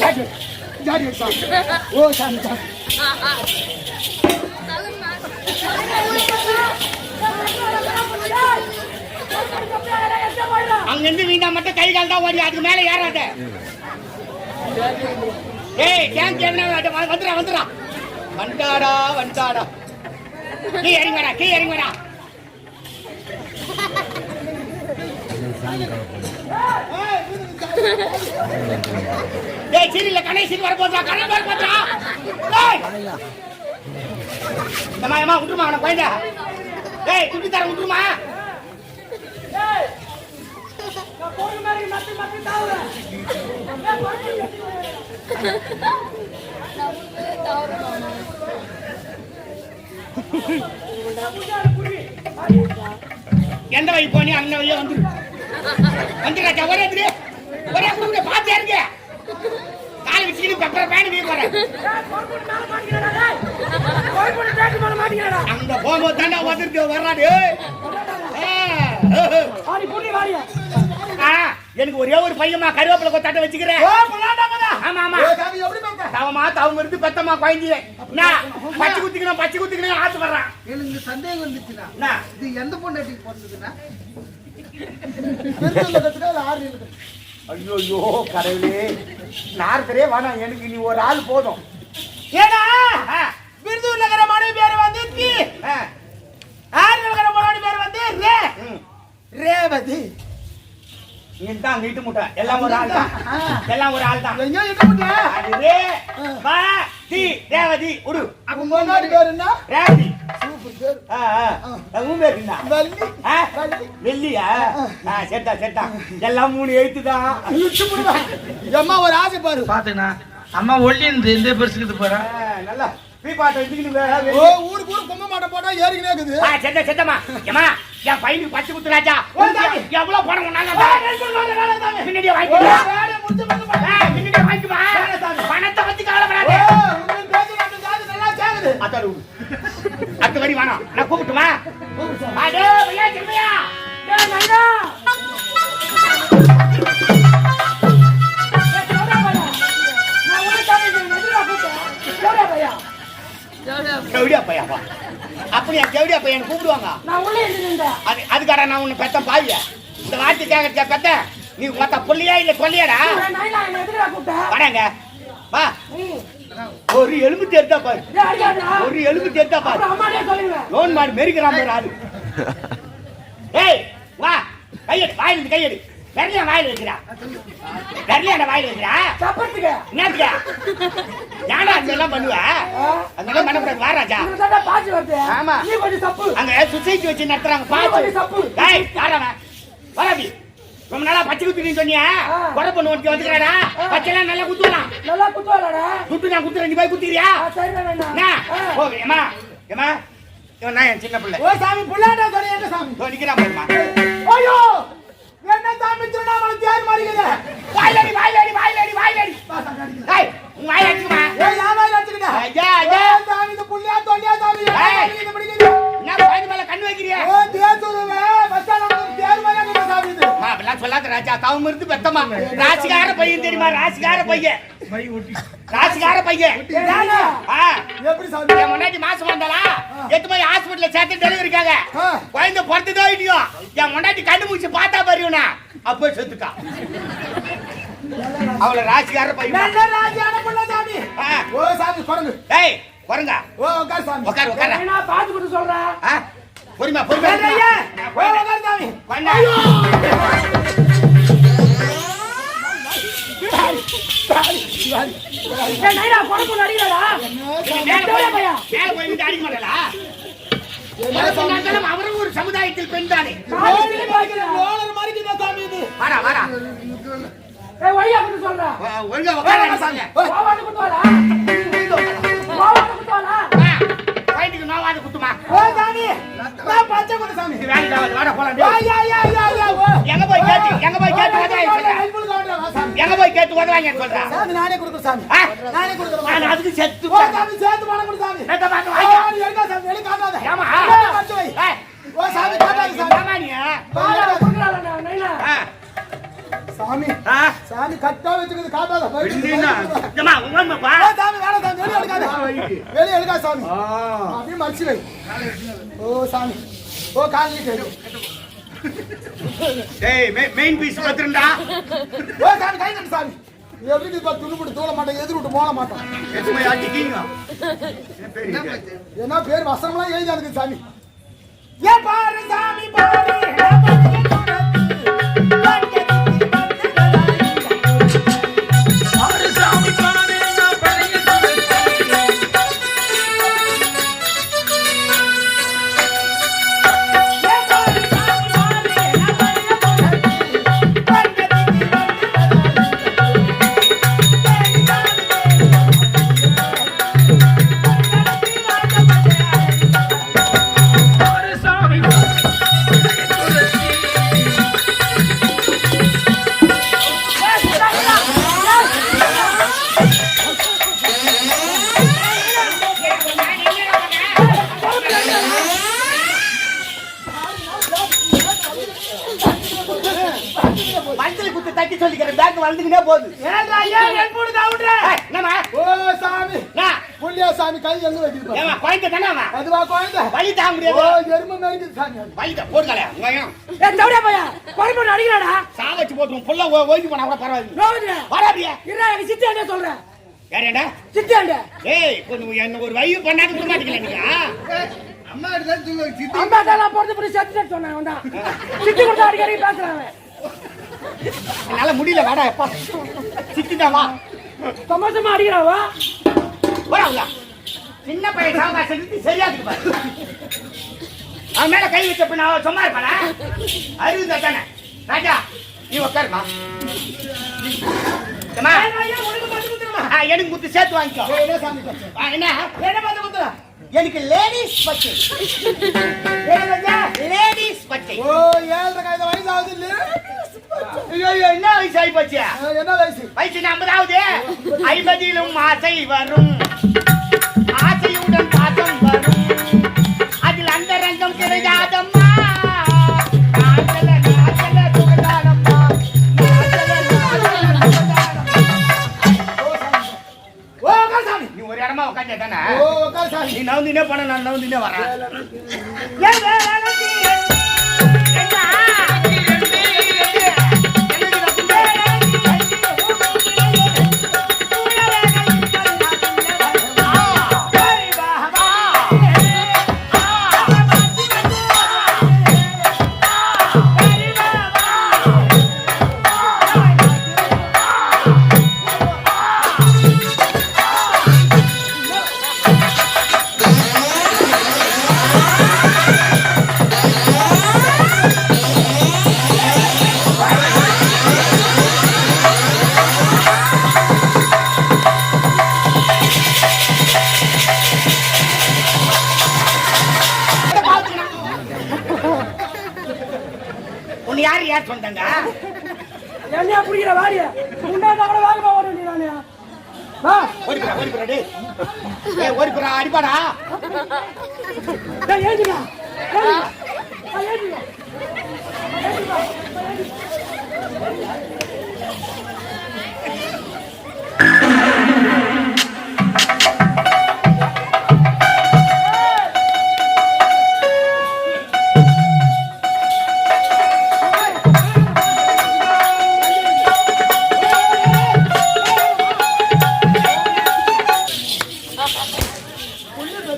சாமி ஓ சாமி சாமி அங்க இருந்து வீணா மட்டும் கை கால் தான் ஓடி அதுக்கு மேல ஏறாத. ஏய் என்ன வந்துடா வந்துடா வந்தாடா வந்தாடா கீ இறங்கி வரா கீ இறங்கி வரா ஏய் சீரியல்ல கணை சீரி வர போறா கணை வர போறா ஏய். அம்மா ஏமா விட்டுருமா அவனை குழந்தை. ஏய் துட்டி தர விட்டுருமா. எந்த வழி போனி அந்த வழியா வந்துடுறாச்சா ஒரே திரு ஒரே குடுங்க பாத்து இருங்க காலை வச்சுக்கிட்டு பெப்பர் பேன் வீ போறேன். அங்க போகும்போது தாண்டா வந்துருக்கு வர்றாரு. ஆ, எனக்கு ஒரே ஒரு பையமா கருவேப்பிலை கொத்தாட்ட வச்சுக்கிறேன். ஆமா ஆமா. பார்த்த தவமா தவம் இருந்து பெத்தம்மா குழந்தைய. பச்சை குத்திக்கணும் பச்சை குத்திக்கணும் ஆத்து வர்றான். எனக்கு சந்தேகம் வந்துச்சுன்னா? இது எந்த பொண்டாட்டி பிறந்ததுன்னா ஐயோ ஐயோ கடவுளே. நார்த்தரே வேணாம் எனக்கு நீ ஒரு ஆள் போதும். ஏடா விருதூர் நகர மனைவி பேர் வந்து தி ஆறு நகர மனைவி பேர் வந்து ரே. ரேவதி. நீ தான் நீட்டு முட்டை. எல்லாம் ஒரு ஆள் தான். எல்லாம் ஒரு ஆள் தான். எங்க முடியல அது ரே வா தி ரேவதி உடு. அப்ப முன்னாடி பேர் என்ன? ரேவதி. வெள்ளியா? ஆ செட்டா செட்டா எல்லாம் மூணு எழுத்து தான் இழுத்து போடுவேன். எம்மா ஒரு ஆசை பாரு. பாத்துனா அம்மா ஒல்லி இந்த பெருசுக்கு போறா? நல்லா. ஊருக்கு ஊர் கும்ப மாட்ட போட்டா ஏறிக்கினே இருக்குது. ஆ செத்த செத்தம்மா. ஏமா என் பையனுக்கு பச்சை குத்துறாச்சா எவ்வளவு பணம் உன்னால பின்னாடியே வாங்கிக்கோ. பின்னாடியே வாங்கிக்குமா பணத்தை பத்தி கவலைப்படாத. அத்தாரு அத்து வரி வேணாம் நான் கூப்பிட்டுமா கவுடியா பையாப்பா அப்படியா கவுடியா பையன் கூப்பிடுவாங்க? அது அதுக்காடா நான் உன்னை பெத்த பாவிய இந்த வார்த்தை கேட்கறதா பெத்த நீ மொத்த புள்ளியா இல்ல கொல்லியாடா? வாடாங்க வா. ஒரு எலும்பு தெரித்தா பாரு. ஒரு எலும்பு தெரித்தா பாரு. லோன் மாடு மெரிக்கிறான் பாரு ஆளு. ஏய் வா. கையெடு வாயில கையெடு. வெள்ளையா வாயில வைக்கிறா. வெள்ளையாட வாயில வைக்கிறா? என்னத்துக்கு ஏன்டா அந்த எல்லாம் பண்ணுவ? அந்த எல்லாம் பண்ணக்கூடாது. வா ராஜா. ஆமா. அங்க சொசைட்டி வச்சு நடத்துறாங்க. கொஞ்சம் தப்பு. டேய் யாரவன் வராபி ரொம்ப நாளா பச்சை குத்துறீன்னு சொன்னியா. கொடை பண்ணு ஒருத்தி வந்துக்கிறாடா? பச்சைலாம் நல்லா குத்துவலாம் நல்லா குத்துவாளடா? குத்து நான் குத்துறேன் நீ போய் என்ன? ஓ ஏமா ஏமா இவன் நான் என் சின்ன பிள்ளை. ஓ சாமி புள்ளாண்டா சொல்லி என்ன சாமி? நிக்கிறான் பாருமா ஐயோ! என்ன சாமி திருவண்ணாமலை தேர் மாறிக்குது? வாயிலடி வாயிலடி வாயிலடி வாயிலடி. டேய் உன் வாயில அடிக்குமா ஏய் யாரா வச்சுக்கிட்ட ஐயா ஐயா. சாமி தவம் இருந்து பெத்தமா ராசிகார பையன் தெரியுமா? ராசிகார பையன். ராசிகார பையன். முன்னாடி மாசம் வந்தாளா? எட்டு போய் ஹாஸ்பிட்டல்ல சேர்த்து டெலிவரிக்காக. குழந்தை பிறந்ததோ இல்லையோ? என் முன்னாடி கண்டு முடிச்சு பார்த்தா பாருவனா அப்போ செத்துட்டா. அவளை ராசிகார பையன். ஓ சாமி குரங்கு ஏய் குரங்கா ஓ உட்கார் சாமி. உட்காரு உட்காரு வேணா பாத்து கொடுத்து சொல்றேன்? பொறுமையா பொறுமையா. ஓ உட்கார் சாமி. கொண்டா. அவரும் ஒரு சமுதாயத்தில் பெண் தானே ரோலர் வாடா வாடா ஒழுங்கா உட்கார குத்துமா பச்சை குத்து சாமி வாடா போலாம் யா டேய். யா யா யா யா ஓ எங்க போய் கேட்டு எங்க போய் கேட்டு உதவாங்க சொல்றேன் ஹெல்ப்ஃபுல் கவுண்டர் வா சாமி எங்க உதவாங்க சொல்றேன் சாமி நானே கொடுக்குறேன் சாமி? நானே கொடுக்குறேன் நான் அதுக்கு செத்து ஓ சாமி சேர்த்து பணம் கொடு சாமி நேத்த பார்த்து ஓ, வாங்க. நீ எடுக்கா சாமி எடுக்க காட்டாத ஏமா? அப்படியே வச்சு வை. ஏய், ஓ சாமி காட்டாத சாமி ஏமா நீ? வாடா குடுக்குறாளா நைனா ஆ, சாமி ஆ? சாமி கட்டா வச்சுக்கிறது காட்டாத என்னன்னா? ஏம்மா, உண்மைப்பா? ஏய், சாமி வேணாம் சாமி வெளியே எடுக்காத வெளியே எடுக்காத சாமி அப்படியே மடிச்சு வை ஓ சாமி ஓ காலையில் கேடு டேய், மெ- மெயின் பீஸ் பத்திரம்டா. ஓ சாமி கை கட்டு சாமி எப்படி இப்ப துணுப்பிட்டு தூள மாட்டேன் எதிர் விட்டு போட மாட்டோம். என்ன பேரு வசனம்லாம் எழுதி எனக்கு சாமி. ஏ பாரு சாமி பாரு. மஞ்சள் குத்து தட்டி சொல்லிக்கிறேன். பேக் வளர்ந்துக்கிட்டே போகுது. புள்ளியா சாமி. கை எங்க ஏம்மா, குழந்தை தானே? அதுவா குழந்தை? வலி தாங்க ஓ முடியாது எருமை மேய்க்குது சாமி. வலி தான் உங்களையும் ஏய் தவிட பையா குழம்பு அடிக்கிறாடா சாவச்சு போட்டு புள்ள ஓய்வு போனா கூட பரவாயில்ல. வராதியா இருடா எனக்கு சித்தாண்டே சொல்றேன் யாரேண்டா சித்தாண்டே ஏய் கொஞ்சம் என்ன ஒரு வயிறு பண்ணாத விட மாட்டீங்களா நீங்க அம்மா எடுத்தாலும் சொல்லுவாங்க சித்தி. அம்மா தான் பொறுத்து போய் செத்துட்டு சொன்னேன் அவன் தான் சித்தி கொடுத்தா அடிக்கடி பேசுறான் அவன். என்னால முடியல வாடா எப்பா. சித்திடா வா. சமோசமா அடிக்கிறாவா போடா உள்ள சின்ன பையன் சாவகா செஞ்சு சரியா இருக்கு பாரு. அவன் மேல கை வச்ச பின்ன அவன் சும்மா இருப்பானா அறிவு தானே. ராஜா நீ உட்காருமா. எனக்கு முத்து சேர்த்து வாங்கிக்கோ. என்ன சாமி கட்டு? என்ன? என்ன பார்த்து குத்துற? எனக்கு லேடிஸ் பச்சை லேடிஸ் பச்சை ஓ ஏழரை கைத வயசு ஆகுது என்ன வயசு ஆகி போச்சியா என்ன வயசு? வயசு ஐம்பதாவது ஐம்பதிலும் ஆசை வரும். ஆசையுடன் பாசம் வரும். அதில் அந்த ரங்கம் கிடையாதம்மா. தானே? நீ நவுந்தினே போன நான் நவுந்தினே வரேன். யாரு? யார் சொன்னாங்க என்னையா பிடிக்கிற வாடிய உண்டாந்தா கூட வாங்க ஓட நீ வா. ஓடிப்புறா ஓடிப்புறா டேய். ஏய் ஓடிப்புறா அடிப்பாடா. டேய் ஏஞ்சிடா ஏஞ்சிடா புள்ளி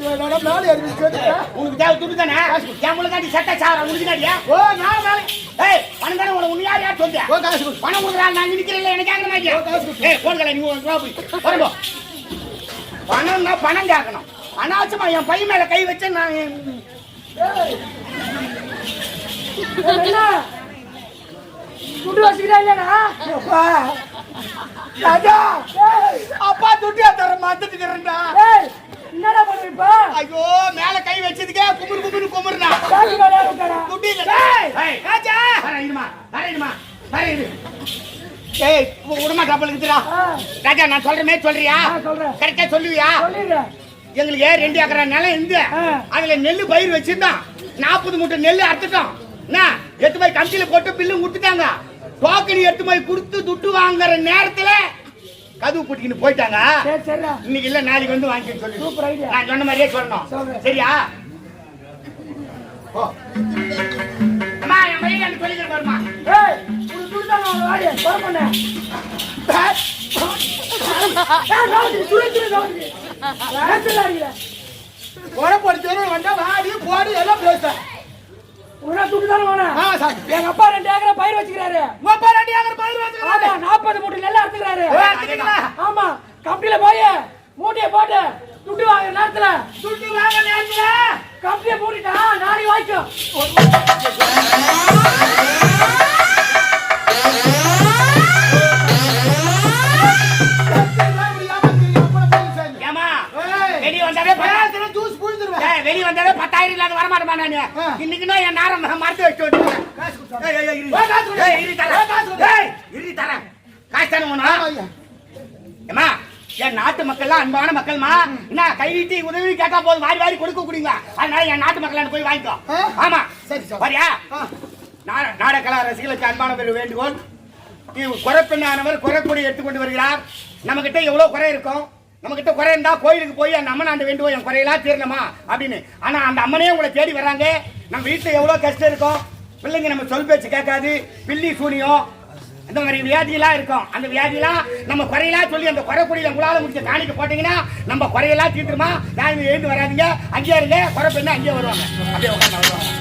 பெத்து வேணாடா மேலே ஏறி கேட்டுக்க உனக்கு தேவை தானே? என் முழுக்காட்டி சட்டை உனக்கு தாடியா ஓ நான் மேலே ஏய் பணம் தானே உனக்கு யார் யார் சொல்லியா ஓ காசு பணம் கொடுக்குறாங்க நான் நினைக்கிறேன் எனக்கு கேட்க மாட்டியா ஓ, காசு. ஏய் போன்களை நீ ரூபா போய். பணம்னா பணம் கேட்கணும். அனாவசியமா என் பையன் மேல கை வச்சு நான் துண்டு வச்சுக்கிறா இல்லடா அப்பா துட்டியா தர ஏய். என்னடா ஐயோ மேல கை வச்சதுக்கே குமுறு குமுறு குமுறுனா. காசு வேலையா இருக்காடா துட்டு இல்ல. ஏய்! ராஜா! வர இருமா வர இருமா வர இரு ஏய் உடமா டபுள் இருக்குதுடா ஆ, ராஜா நான் சொல்றமே சொல்றியா? ஆ, சொல்றேன். கரெக்டா சொல்லுவியா? சொல்லிடுறேன். எங்களுக்கு ஏன் ரெண்டு ஏக்கரா நிலம் இருந்து. அதுல நெல்லு பயிர் வச்சிருந்தான் நாற்பது மூட்டை நெல்லு அறுத்துட்டோம். என்ன? எத்து போய் கமிட்டியில போட்டு பில்லும் கொடுத்துட்டாங்க. டோக்கன் எடுத்து போய் கொடுத்து துட்டு வாங்குற நேரத்துல கதவு பூட்டிக்கின்னு போயிட்டாங்க. இன்னைக்கு இல்ல நாளைக்கு வந்து வாங்கிக்க சொல்லி. சூப்பர் ஐடியா நான் சொன்ன மாதிரியே சொல்லணும். சரியா? அம்மா என் பையன் எனக்கு சொல்லி தருமா ஏய் உனக்கு துடுதாங்க அவன் வாடி வர பண்ண ஏய் நாளைக்கு துடு துடு நாளைக்கு நேத்துல அடிக்கிற குணப்படுத்தணும் வந்தா வாடி போடி எல்லாம் பேச உன துடுதானே வேணும் எங்க அப்பா ரெண்டு ஏக்கரை பயிர் வச்சுக்கிறாரு. உங்க அப்பா ரெண்டு ஏக்கர் பயிர் வச்சுக்கிறாரு. நாற்பது மூட்டை நெல் அறுத்துக்கிறாரு? ஆமா கம்பெனில போய் மூட்டையை போட்டு துட்டு வாங்குற நேரத்துல துட்டு வாங்க நேரத்துல? கம்பெனியை மூடிட்டா நாளைக்கு வாய்க்கும். வெளிய வந்தாலே பத்தாயிரம் இல்லாத வரமாட்டேமா நானு? ஆ. இன்னைக்கு தான் என் நேரம் மறந்து வச்சு இரு. தரேன். காசு தானே. ஏம்மா, என் நாட்டு மக்கள்லாம் அன்பான மக்கள்மா? என்ன கை நீட்டி உதவி கேட்டா போதும். வாரி வாரி கொடுக்க கூடிங்க அதனால என் நாட்டு மக்கள் போய் வாங்கிக்கோ? ஆமா. சரி, சரி. வரியா? ஆ. நாட- நாடகலா ரசிகளுக்கு அன்பான ஒரு வேண்டுகோள். குறைப்பெண்ணானவர் குறைக்கூடிய எடுத்துக்கொண்டு வருகிறார். நம்ம கிட்ட எவ்வளவு குறை இருக்கும்? நம்ம கிட்ட குறை இருந்தா கோயிலுக்கு போய் அந்த அம்மன் அந்த வேண்டுவோம் என் குறையெல்லாம் தீரணுமா அப்படின்னு. ஆனா அந்த அம்மனே உங்களை தேடி வர்றாங்க. நம்ம வீட்டுல எவ்வளவு கஷ்டம் இருக்கும்? பிள்ளைங்க நம்ம சொல் பேச்சு கேட்காது. பில்லி சூனியம். இந்த மாதிரி வியாதியெல்லாம் இருக்கும். அந்த வியாதியெல்லாம் நம்ம குறையெல்லாம் சொல்லி அந்த குறைக்குடியில் உங்களால முடிச்ச காணிக்க போட்டீங்கன்னா நம்ம குறையெல்லாம் தீர்த்துருமா நான் எழுந்து வராதிங்க. அங்கேயே இருங்க. குறை பெண்ணு அங்கேயே வருவாங்க. அப்படியே உட்காந்து வருவாங்க